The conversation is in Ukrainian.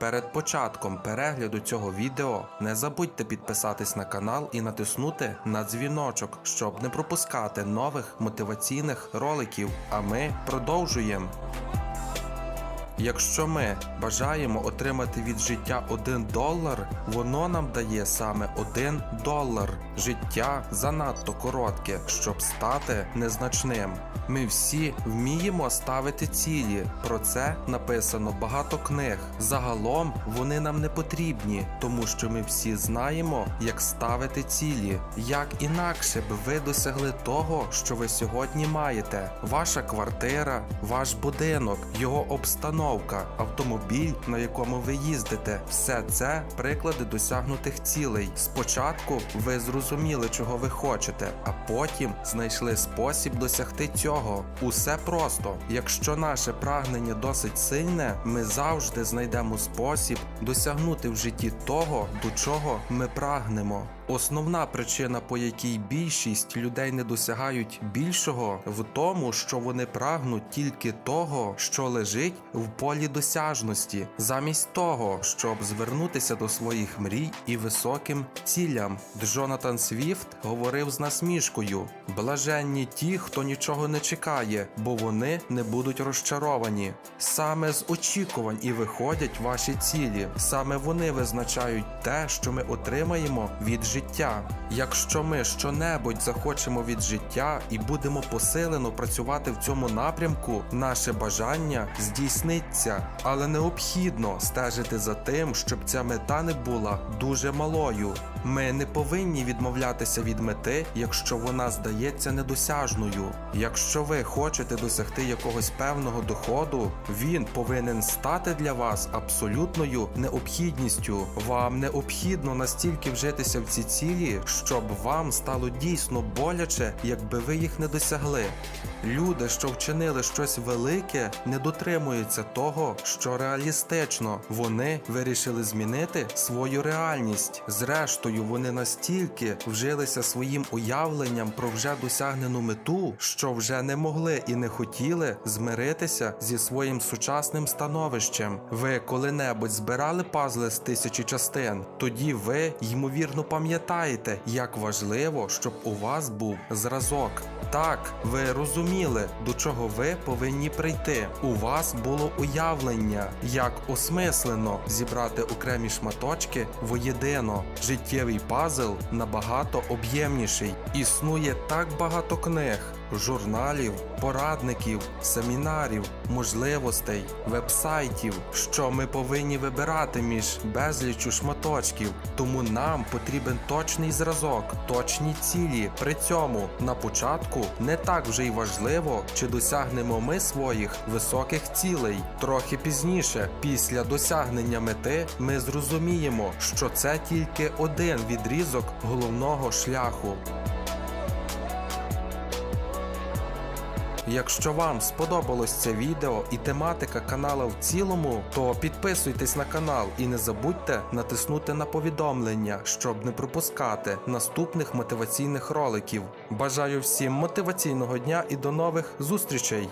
Перед початком перегляду цього відео не забудьте підписатись на канал і натиснути на дзвіночок, щоб не пропускати нових мотиваційних роликів. А ми продовжуємо. Якщо ми бажаємо отримати від життя 1 долар, воно нам дає саме 1 долар. Життя занадто коротке, щоб стати незначним. Ми всі вміємо ставити цілі. Про це написано багато книг. Загалом вони нам не потрібні, тому що ми всі знаємо, як ставити цілі. Як інакше б ви досягли того, що ви сьогодні маєте: ваша квартира, ваш будинок, його обстановка, автомобіль, на якому ви їздите. Все це приклади досягнутих цілей. Спочатку ви зрозуміли, чого ви хочете, а потім знайшли спосіб досягти цього. Усе просто. Якщо наше прагнення досить сильне, ми завжди знайдемо спосіб досягнути в житті того, до чого ми прагнемо. Основна причина, по якій більшість людей не досягають більшого, в тому, що вони прагнуть тільки того, що лежить в полі досяжності, замість того, щоб звернутися до своїх мрій і високим цілям. Джонатан Свіфт говорив з насмішкою: блаженні ті, хто нічого не чекає, бо вони не будуть розчаровані. Саме з очікувань і виходять ваші цілі. Саме вони визначають те, що ми отримаємо від життя. Якщо ми щонебудь захочемо від життя і будемо посилено працювати в цьому напрямку, наше бажання здійсниться, але необхідно стежити за тим, щоб ця мета не була дуже малою. Ми не повинні відмовлятися від мети, якщо вона здається недосяжною. Якщо ви хочете досягти якогось певного доходу, він повинен стати для вас абсолютною необхідністю. Вам необхідно настільки вжитися в ці цілі, щоб вам стало дійсно боляче, якби ви їх не досягли. Люди, що вчинили щось велике, не дотримуються того, що реалістично. Вони вирішили змінити свою реальність. Зрештою, вони настільки вжилися своїм уявленням про вже досягнену мету, що вже не могли і не хотіли змиритися зі своїм сучасним становищем. Ви коли-небудь збирали пазли з тисячі частин? Тоді ви ймовірно пам'ятаєте, як важливо, щоб у вас був зразок. Так, ви розуміли, до чого ви повинні прийти. У вас було уявлення, як осмислено зібрати окремі шматочки воєдино. Життєвий пазл набагато об'ємніший. Існує так багато книг. Журналів, порадників, семінарів, можливостей, вебсайтів, що ми повинні вибирати між безлічу шматочків. Тому нам потрібен точний зразок, точні цілі. При цьому на початку не так вже й важливо, чи досягнемо ми своїх високих цілей. Трохи пізніше, після досягнення мети, ми зрозуміємо, що це тільки один відрізок головного шляху. Якщо вам сподобалось це відео і тематика канала в цілому, то підписуйтесь на канал і не забудьте натиснути на повідомлення, щоб не пропускати наступних мотиваційних роликів. Бажаю всім мотиваційного дня і до нових зустрічей!